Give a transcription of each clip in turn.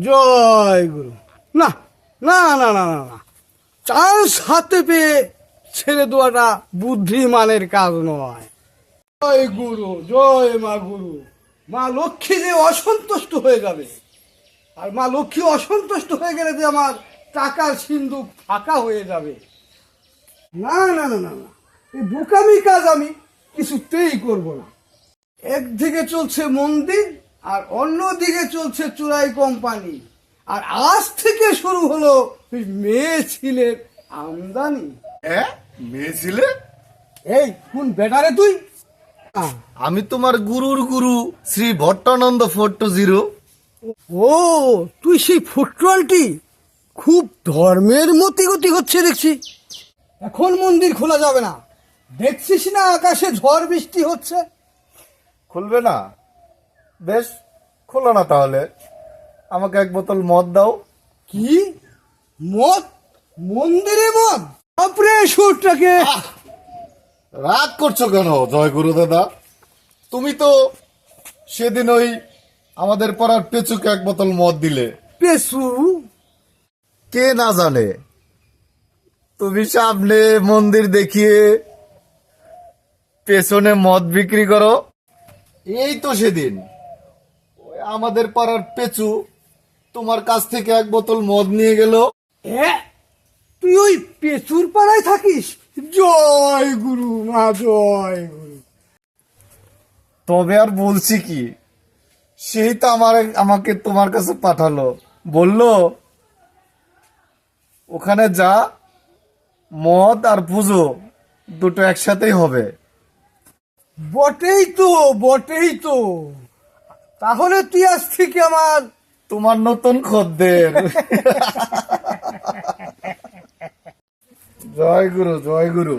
জয় গুরু। না না না না না না। চান্স হাতে পেয়ে ছেড়ে দেওয়াটা বুদ্ধিমানের কাজ নয়। জয় গুরু, জয় মা গুরু। মা লক্ষ্মী যে অসন্তুষ্ট হয়ে যাবে, আর মা লক্ষ্মী অসন্তুষ্ট হয়ে গেলে যে আমার টাকার সিন্ধুক ফাঁকা হয়ে যাবে। না না না না না। এই বোকামি কাজ আমি কিছুতেই করব না। একদিকে চলছে মন্দির আর অন্যদিকে চলছে চুরাই কোম্পানি। আর আজ থেকে শুরু হলো মেয়ে ছেলের আমদানি। হ্যাঁ মেয়ে ছিলে? এই কোন বেটারে তুই? আমি তোমার গুরুর গুরু Shri Bhattananda four two zero. ও তুই সেই ফুটবলটি খুব ধর্মের মতি গতি হচ্ছে দেখছি। এখন মন্দির খোলা যাবে না। দেখছিস না আকাশে ঝড় বৃষ্টি হচ্ছে? খুলবে না। বেশ খোলো না তাহলে। আমাকে এক বোতল মদ দাও। কি? মদ? মন্দিরে মদ? বাপরে সুরটাকে। রাগ করছ কেন জয় গুরু দাদা? তুমি তো সেদিন ওই আমাদের পাড়ার পেচুকে এক বোতল মদ দিলে। পেশু কে না জানে? তুমি সামনে মন্দির দেখিয়ে পেছনে মদ বিক্রি করো। এই তো সেদিন। আমাদের পাড়ার পেচু তোমার কাছ থেকে এক বোতল মদ নিয়ে গেল। এ তুই ওই পেচুর পাড়ায় থাকিস? জয় গুরু মা জয় গুরু। তবে আর বলছি কি সেই তো আমার আমাকে তোমার কাছে পাঠালো। বলল ওখানে যা মদ আর পুজো দুটো একসাথেই হবে। বটেই তো বটেই তো। তাহলে তুই আজ থেকে আমার তোমার নতুন খদ্দের। জয় গুরু জয় গুরু।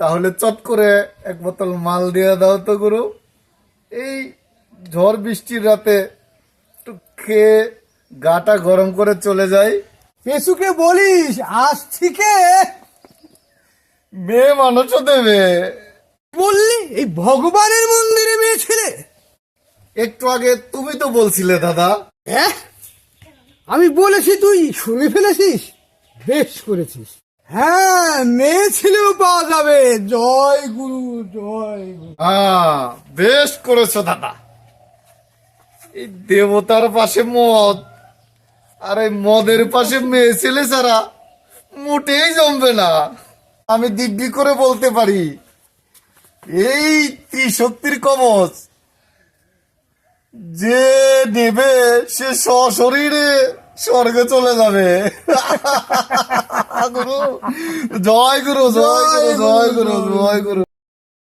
তাহলে চট করে এক বোতল মাল দিয়ে দাও তো গুরু। এই ঝড় বৃষ্টির রাতে একটু খেয়ে গাটা গরম করে চলে যাই। পেশুকে বলিস আজ থেকে মেয়ে মানুষও দেবে। বললি এই ভগবানের মন্দিরে মেয়ে ছেলে একটু আগে তুমি তো বলছিলে দাদা। হ্যাঁ আমি বলেছি তুই শুনে ফেলেছিস? বেশ করেছিস। হ্যাঁ মেয়ে ছেলেও পাওয়া যাবে। জয় গুরু জয় গুরু। হ্যাঁ বেশ করেছ দাদা। এই দেবতার পাশে মদ আর এই মদের পাশে মেয়ে ছেলে ছাড়া মোটেই জমবে না। আমি দিব্যি করে বলতে পারি এই ত্রিশক্তির কবচ যে নেবে সে সশরীরে স্বর্গে চলে যাবে। গুরু। জয় গুরু জয় গুরু জয় গুরু জয় গুরু।